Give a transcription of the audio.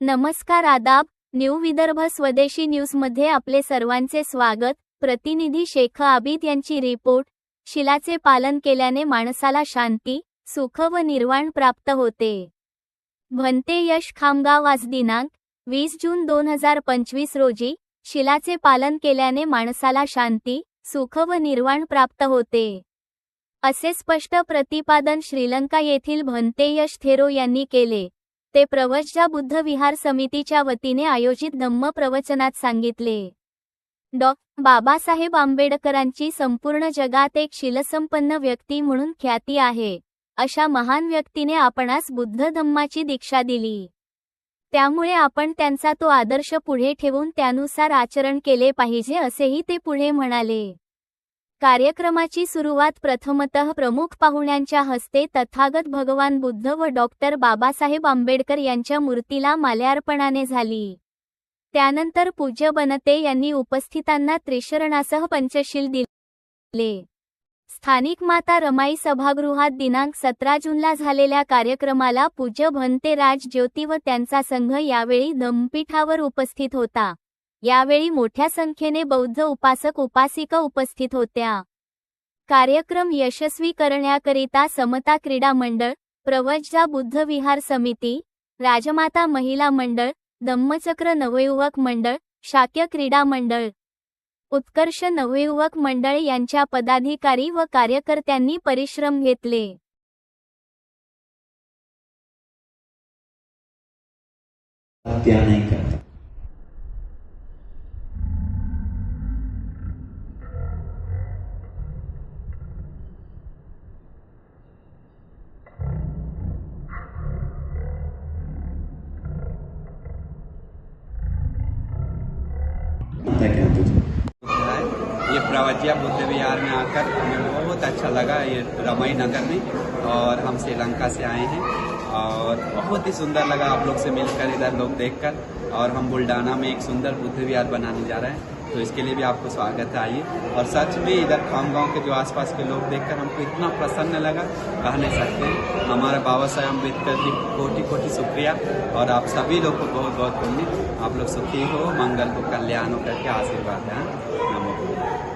नमस्कार आदाब न्यू विदर्भ स्वदेशी न्यूजमध्ये आपले सर्वांचे स्वागत. प्रतिनिधी शेख आबिद यांची रिपोर्ट. शिलाचे पालन केल्याने माणसाला शांती सुख व निर्वाण प्राप्त होते. भंते यश खामगाव आज दिनांक वीस जून दोन हजार पंचवीस रोजी शिलाचे पालन केल्याने माणसाला शांती सुख व निर्वाण प्राप्त होते. असे स्पष्ट प्रतिपादन श्रीलंका येथील भंते यश थेरो यांनी केले. ते प्रवज्जा बुद्ध विहार समितीच्या वतीने आयोजित धम्म प्रवचनात सांगितले. डॉ. बाबासाहेब आंबेडकरांची संपूर्ण जगात एक शिलसंपन्न व्यक्ती म्हणून ख्याती आहे अशा महान व्यक्तीने आपणास बुद्ध धम्माची दीक्षा दिली. त्यामुळे आपण त्यांचा तो आदर्श पुढे ठेवून त्यानुसार आचरण केले पाहिजे असेही ते पुढे म्हणाले. कार्यक्रमाची सुरुवात प्रथमतः प्रमुख पाहुण्यांच्या हस्ते तथागत भगवान बुद्ध व डॉक्टर बाबासाहेब आंबेडकर यांच्या मूर्तीला माल्यार्पणाने झाली. त्यानंतर पूज्य बनते यांनी उपस्थितांना त्रिशरणासह पंचशील दिले. स्थानिक माता रमाई सभागृहात दिनांक सतरा जूनला झालेल्या कार्यक्रमाला पूज्य भंते राज ज्योती व त्यांचा संघ यावेळी दमपीठावर उपस्थित होता. यावेळी मोठ्या संख्येने बौद्ध उपासक उपासिका उपस्थित होत्या. कार्यक्रम यशस्वी करण्याकरिता समता क्रीडा मंडळ प्रवज्जा बुद्ध विहार समिती राजमाता महिला मंडळ धम्मचक्र नवयुवक मंडळ शाक्य क्रीडा मंडळ. उत्कर्ष नवयुवक मंडळ यांच्या पदाधिकारी व कार्यकर्त्यांनी परिश्रम घेतले. त्या नाही ये प्रवज्या बुद्ध विहार में आकर हमें बहुत अच्छा लगा ये रमई नगर में और हम श्रीलंका से आए हैं और बहुत ही सुंदर लगा आप लोग से मिलकर, इधर लोग देखकर और हम बुल्डाना में एक सुंदर बुद्ध विहार बनाने जा रहे हैं। तो इसके लिए भी आपको स्वागत है, आइए। और सच में इधर खामगांव के जो आसपास के लोग देखकर हमको इतना प्रसन्न लगा, कह नहीं सकते। हमारे बाबा साहेब अंबेडकर जी को कोटि कोटि शुक्रिया। और आप सभी लोग को बहुत बहुत पुण्य आप लोग सुखी हो, मंगल हो, कल्याण हो करके आशीर्वाद है हाँ?